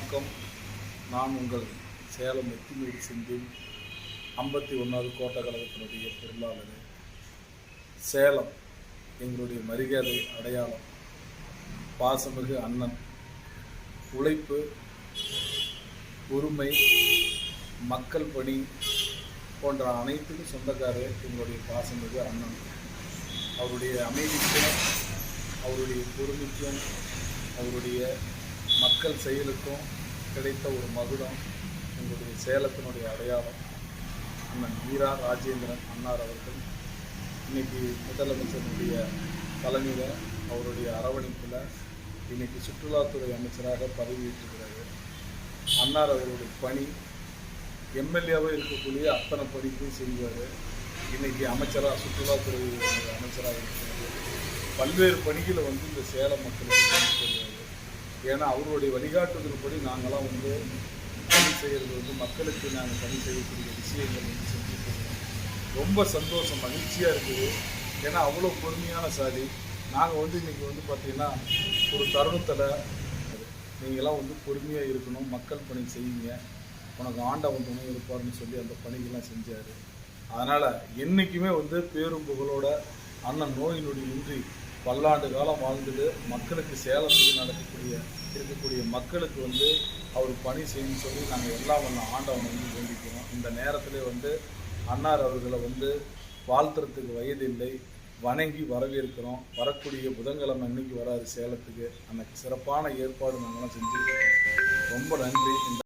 நான் உங்கள் சேலம் வெற்றிமுறை சிந்தின் ஐம்பத்தி ஒன்றாவது கோட்டை கழகத்தினுடைய பொருளாளர். சேலம் எங்களுடைய மரியாதை அடையாளம் பாசமிகு அண்ணன். உழைப்பு உரிமை மக்கள் பணி போன்ற அனைத்துக்கும் சொந்தக்காரர் எங்களுடைய பாசமிகு அண்ணன். அவருடைய அமைதிக்கும் அவருடைய பொறுமைக்கும் அவருடைய மக்கள் செயலுக்கும் கிடைத்த ஒரு மகுடம் எங்களுடைய சேலத்தினுடைய அடையாளம். அண்ணன் வீரா ராஜேந்திரன் அன்னார் அவர்கள். இன்னைக்கு முதலமைச்சருடைய தலைமையில் அவருடைய அரவணைப்பில் இன்னைக்கு சுற்றுலாத்துறை அமைச்சராக பதவியேற்றுகிறார் அன்னார் அவருடைய பணி எம்எல்ஏவாக இருக்கக்கூடிய அத்தனை படிப்பையும் செய்வார் இன்னைக்கு அமைச்சராக சுற்றுலாத்துறை அமைச்சராக இருக்கிறார். பல்வேறு பணிகளை வந்து இந்த சேலம் மக்களுக்கு செஞ்சு ஏன்னா அவருடைய வழிகாட்டுதல்படி நாங்களாம் வந்து பணி செய்கிறது வந்து மக்களுக்கு நாங்கள் பணி செய்யக்கூடிய விஷயங்கள் வந்து செஞ்சுட்டு இருக்கோம் ரொம்ப சந்தோஷம் மகிழ்ச்சியாக இருக்குது. ஏன்னா அவ்வளோ பொறுமையான சாதி. நாங்கள் வந்து இன்றைக்கி வந்து பார்த்திங்கன்னா ஒரு தருணத்தில் நீங்களாம் வந்து பொறுமையாக இருக்கணும் மக்கள் பணி செய்யுங்க. உனக்கு ஆண்டவன் துணை இருப்பார்னு சொல்லி அந்த பணிகள்லாம் செஞ்சார். அதனால் என்றைக்குமே வந்து பேரும் புகழோட அண்ணன் நோயினுடைய இன்றி பல்லாண்டு காலம் வாழ்ந்துட்டு மக்களுக்கு சேலத்துக்கு நடக்கக்கூடிய இருக்கக்கூடிய மக்களுக்கு வந்து அவர் பணி செய்யணும்னு சொல்லி நாங்கள் எல்லாம் வந்த ஆண்டவன் வந்து வேண்டிக்கிறோம். இந்த நேரத்தில் வந்து அன்னார் அவர்களை வந்து வாழ்த்துறதுக்கு வயதில்லை வணங்கி வரவேற்கிறோம். வரக்கூடிய புதன்கிழமை இன்னைக்கு வராது சேலத்துக்கு. அந்த சிறப்பான ஏற்பாடு நாங்களாம் செஞ்சுருக்கோம். ரொம்ப நன்றி. இந்த